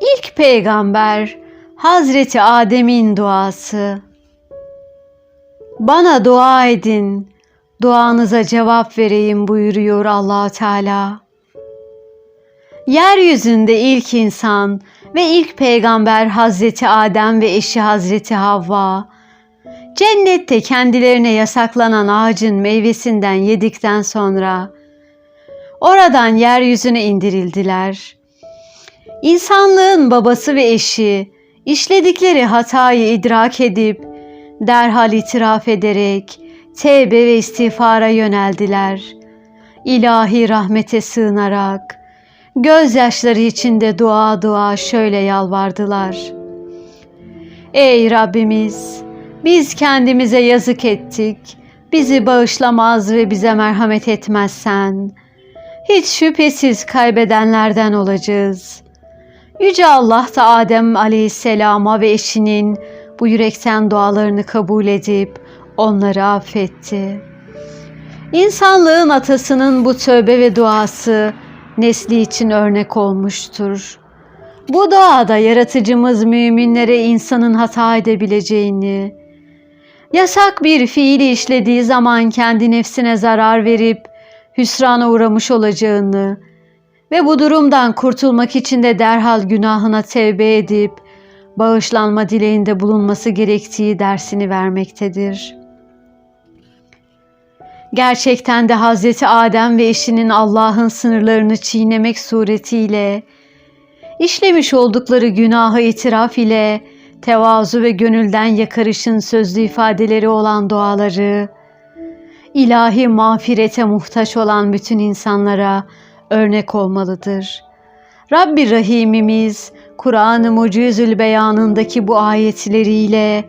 İlk peygamber Hazreti Adem'in duası. Bana dua edin, duanıza cevap vereyim buyuruyor allah Teala. Yeryüzünde ilk insan ve ilk peygamber Hazreti Adem ve eşi Hazreti Havva, cennette kendilerine yasaklanan ağacın meyvesinden yedikten sonra oradan yeryüzüne indirildiler. İnsanlığın babası ve eşi işledikleri hatayı idrak edip derhal itiraf ederek tevbe ve istiğfara yöneldiler. İlahi rahmete sığınarak gözyaşları içinde dua dua şöyle yalvardılar. Ey Rabbimiz! Biz kendimize yazık ettik. Bizi bağışlamaz ve bize merhamet etmezsen hiç şüphesiz kaybedenlerden olacağız. Yüce Allah da Adem Aleyhisselam'a ve eşinin bu yürekten dualarını kabul edip onları affetti. İnsanlığın atasının bu tövbe ve duası nesli için örnek olmuştur. Bu duada yaratıcımız müminlere insanın hata edebileceğini, yasak bir fiili işlediği zaman kendi nefsine zarar verip hüsrana uğramış olacağını ve bu durumdan kurtulmak için de derhal günahına tevbe edip bağışlanma dileğinde bulunması gerektiği dersini vermektedir. Gerçekten de Hazreti Adem ve eşinin Allah'ın sınırlarını çiğnemek suretiyle işlemiş oldukları günahı itiraf ile tevazu ve gönülden yakarışın sözlü ifadeleri olan duaları, ilahi mağfirete muhtaç olan bütün insanlara örnek olmalıdır. Rabbi Rahimimiz Kur'an-ı Mucizül Beyanındaki bu ayetleriyle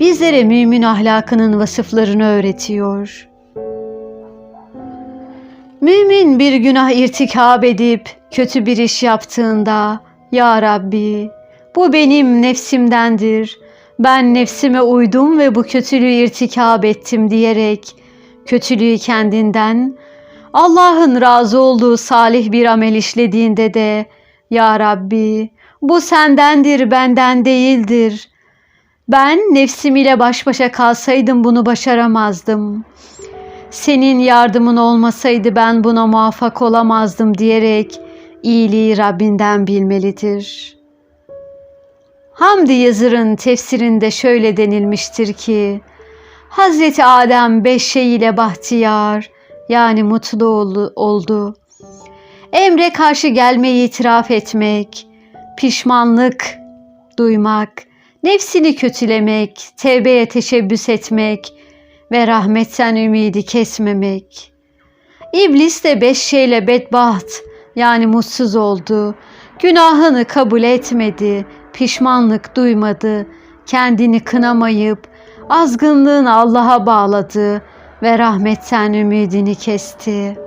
bizlere mümin ahlakının vasıflarını öğretiyor. Mümin bir günah irtikab edip kötü bir iş yaptığında Ya Rabbi bu benim nefsimdendir. Ben nefsime uydum ve bu kötülüğü irtikab ettim diyerek kötülüğü kendinden Allah'ın razı olduğu salih bir amel işlediğinde de Ya Rabbi bu sendendir benden değildir. Ben nefsim ile baş başa kalsaydım bunu başaramazdım. Senin yardımın olmasaydı ben buna muvaffak olamazdım diyerek iyiliği Rabbinden bilmelidir. Hamdi Yazır'ın tefsirinde şöyle denilmiştir ki, Hazreti Adem beş şey ile bahtiyar yani mutlu oldu. Emre karşı gelmeyi itiraf etmek, pişmanlık duymak, nefsini kötülemek, tevbeye teşebbüs etmek ve rahmetten ümidi kesmemek. İblis de beş şeyle bedbaht yani mutsuz oldu. Günahını kabul etmedi, pişmanlık duymadı, kendini kınamayıp azgınlığını Allah'a bağladı ve rahmetten ümidini kesti.''